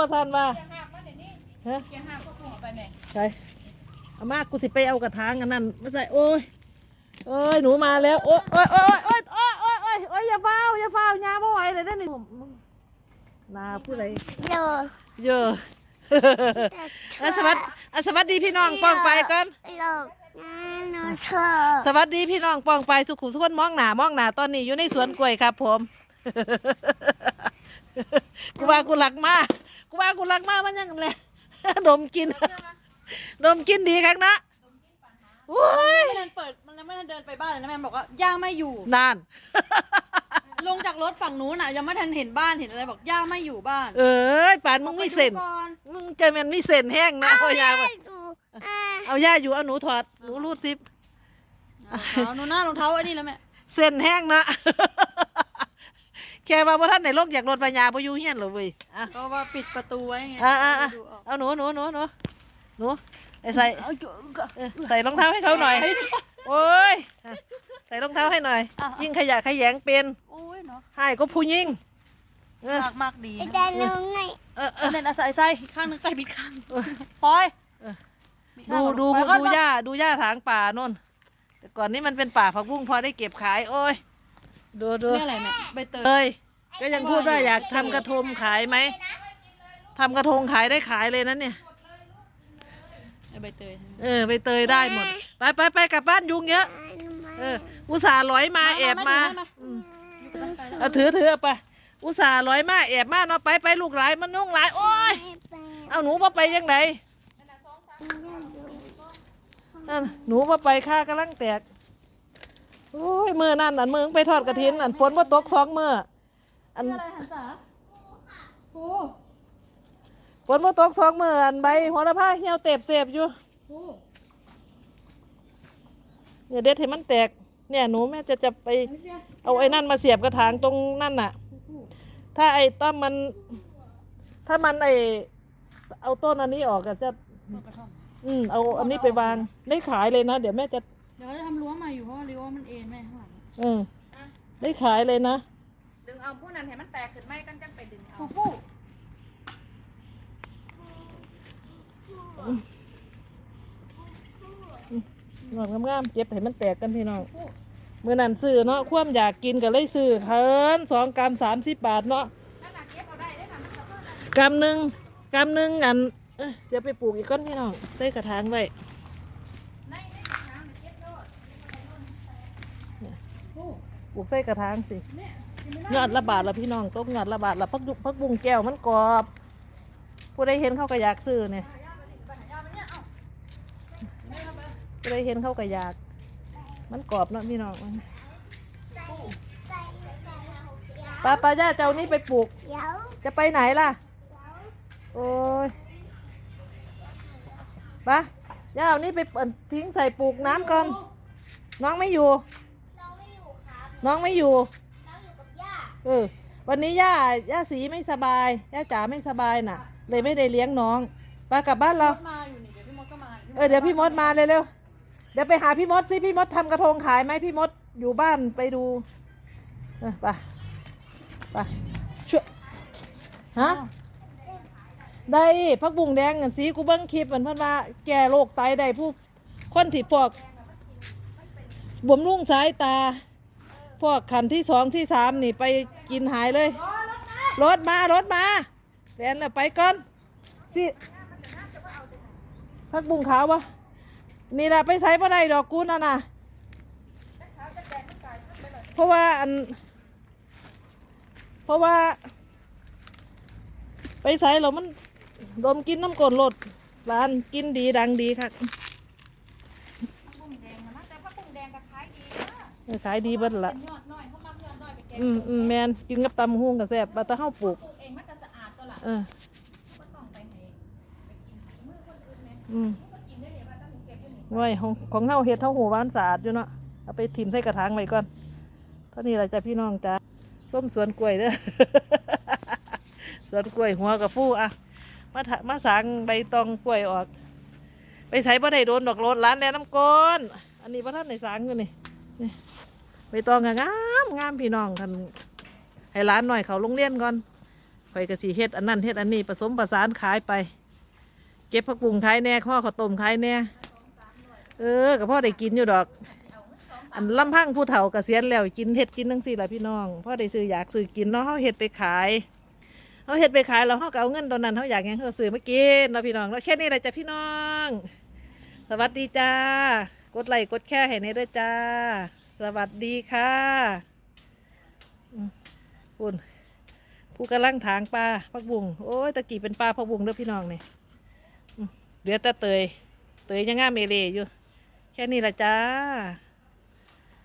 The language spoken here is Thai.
ว่าท่านว่าเกียร์หักมาเดี๋ยวนี้ฮะเกียร์หักก็คงเอาไปแม่ใช่เอามากูสิไปเอากระถางอันนั้นไม่ใส่โอ้ยโอ้ยหนูมาแล้วโอ้ยโอ้ยโอ้ยโอ้ยโอ้ยโอ้ยโอ้ยโอ้ยอย่าเฝ้าอย่าเฝ้ายาไม่ไหวเลยได้อนี่นาผู้ใดโลเยอะอะสวัสดีอะสวัสดีพี่น้องป้องไปก่อนโลกนอนชอสวัสดีพี่น้องป้องไปสุขุมสุขคนมองหนามองหนาตอนนี้อยู่ในสวนกล้วยครับผมกูว่ากูหลักมาก กูว่ากูหลักมากมันยังไงดมกิน ดมกินดีครับนะโอ้ยไม่ทันเปิดมันยังไม่ทันเดินไปบ้านเลยนะแม่บอกว่าย่าไม่อยู่ นาน ลงจากรถฝั่งนู้นอะ ยังไม่ทันเห็นบ้านเห็นอะไรบอกย่าไม่อยู่บ้าน เอ้ยปานมึงไม่เส้นออกไปดูก่อนมึงจะมันไม่เส้นแห้งนะเอายามาดูอ่าเอายาอยู่เอาหนูถอดหนูรูดซิปเอาหนูหน้ารองเท้าไอ้นี่แล้วแม่เส้นแห้งนะ แค่ว่าพระท่านในโลกอยากรถปัญญาพยุเฮียนเหรอเว้ยอะก็ว่าปิดประตูไว้ไงอะอะอะดูออกเอาหนูหนูหนูหนูหนูไอ้ใส่เออใส่รองเท้าให้เขาหน่อย โอ้ยอะใส่รองเท้าให้หน่อย ยิ่งขยะขยงเป็นโอ้ยเนาะให้ก็ผู้ยิ่งเออมากมากดีไปได้ลงไงเออเอเอออเนี่ยใส่ใส่ข้างหนึงใส่ผิดข้างพลอยเออมีข้าดูงดูพลอยดูก็หญ้าดูหญ้าถางป่าโน่นแต่ก่อนนี้มันเป็นป่าผักบุ้งพอได้เก็บขาย โอ้ย ดูดูนี่อะไรแม่ใบเตยเลยก็ยังพูดว่าอยากทำกระทงขายไหมทำกระทงขายได้ขายเลยนะเนี่ยไอ้ใบเตยใช่ไหมเออไปเตยได้หมด ไปไปไปกลับบ้านยุงเยอะ เออ อุตส่าห์ลอยมาแอบมา อืมเอาถือถือเอาไป อุตส่าห์ลอยมาแอบมาเนาะไปไปลูกหลายมันนุ่งหลายโอ้ย เอาหนูมาไปยังไงนั่นหนูมาไปข้ากำลังแตก โอ้ยมือนั่นอันมือไปทอดกระถินอันฝนว่าตกสองมืออันอะไรหันษาโอ้ฝนว่าตกสองมืออันใบหัวละผ้าเหี่ยวเต็บเสบอยู่โหอย่าเด็ดให้มันแตก เนี่ยหนูแม่จะจะไป เอาไอ้นั่นมาเสียบกระถางตรงนั่นน่ะ ถ้าไอ้ต้อมมัน ถ้ามันไอ้เอาต้นอันนี้ออกก็จะกระท่อมอืมเอาอันนี้ไปวางได้ขายเลยนะ เดี๋ยวแม่จะเดี๋ยวจะทำรั้วใหม่ อยู่เพราะว่ารั้วมันเอ็นแม่ข้างหลังเออ ได้ขายเลยนะ ดึงเอาผู้นั้นให้มันแตกขึ้นไหมกันจังไปดึงเอาฟูฟูนอนงามๆเจ็บให้มันแตกกันพี่น้องเมื่อนั้นซื้อเนาะความอยากกินก็เลยซื้อเคินสองกรัมสามสิบบาทเนาะนั่นน่ะเก็บเอาได้ได้อค่ะมันจะเพิ่มกรัมหนึ่งกรัมหนึ่งอันเอ้ยเดี๋ยวไปปลูกอีกก้อนพี่น้องใส่กระถางไว้ ในในน้ำน่ะเก็บโลด ป ลูกใส่กระถางสิยอดละบาทละพี่น้องต้มยอดละบาทละพักยุพักบุงแก้วมันกรอบ ผู้ใดเห็นเขาก็อยากซื้อเนี่ยผู้ใดเห็นเขาก็อยาก มันกรอบเนาะพี่น้องปลาปลาย่าเจ้านี่ไปปลูก จะไปไหนล่ะ โอ้ยปะย่าเอานี่ไปทิ้งใส่ปลูกน้ำก่อน น้องไม่อยู่ น้องไม่อยู่ น้องอยู่กับย่า เออ วันนี้ย่าย่าสีไม่สบาย ย่าจ๋าไม่สบายน่ะ เลยไม่ได้เลี้ยงน้องไปกลับบ้านเรา มาอยู่นี่เดี๋ยวพี่มดก็มาเออเดี๋ยวพี่มดมาเร็วๆ เดี๋ยวไปหาพี่มดสิพี่มดทำกระทงขายไหมพี่มดอยู่บ้านไปดูเออไปไปช่วยฮะได้พักบุ้งแดงกันสีกูเบิ้งคลิปเหมือนเพิ่นว่าแก่โรคไตได้ผู้คนที่พวกบวมรุ่งสายตา พวกขันที่สองที่สามนี่ไปกินหายเลย รถมารถมาแลนแล้วไปก่อนสิพักบุ้งขาววะนี่แหละไปใส่ปะไดดอกกูน่ะนะเพราะว่าอัน เพราะว่า ไปใส่แล้วมันดมกินน้ำกรดรดร้านกินดีดังดีค่ะ บุ้งแดงนะแต่ถ้าบุ้งแดงก็ขายดีนะ เออ ขายดีเบิดละยอดน้อยเขามักยอดน้อยไปแกงอืมอืมแมนกินกับตำหุ้งกับแซ่บบัตรเฮาปลูกปลูกเองมันก็สะอาดตัวละเออก็ต้องไปให้ไปกินฝีมือคนอื่นแม่อืมก็กินได้เลยว่าต้องเก็บอยู่นี่ไว้ของของเฮาเฮ็ดเฮาหูหวานสะอาดอยู่เนาะเอาไปถิ่มใส่กระถางไว้ก่อนเท่านี้ละจ้ะพี่น้องจ้าส้มสวนกล้วยเด้อสวนกล้วยหัวกับฟูอะมาถะมาสางใบตองกล้วยออก ไปใส่บ่ได้โดนดอกโลดร้านแดน้ำก้นอันนี้พระท่านในสางอยู่นี่นี่ ใบตองก็งามงามพี่น้องท่านให้ร้านหน่อยเขาโรงเรียนก่อนข่อยกะสีเฮ็ดอันนั้นเฮ็ดอันนี้ผสมประสานขายไป เก็บผักบุ้งขายแน่ข้อข้าวต้มขายแน่เออกับพ่อได้กินอยู่ดอก อันลำพังผู้เฒ่าเกษียณแล้วกินเฮ็ดกินทั้งสี่ละพี่น้องพ่อได้ซื้ออยากซื้อกินเนาะเขาเฮ็ดไปขายเขาเฮ็ดไปขายแล้วเขาเอาเงินตอนนั้นเขาอยากยังเขาซื้อมากินเนาพี่น้องแล้วแค่นี้แหละจ้ะพี่น้อง สวัสดีจ้ากดไลค์กดแค่ให้ในด้วยจ้า สวัสดีค่ะอืมคุณผู้กำลังถางปลาพักบุงโอ้ยตะกี้เป็นปลาพักบุงเด้อพี่น้องเนี่ยเดี๋ยวตะเตย เตยยังง่ามเมเลอยู่ แค่นี้ละจ้า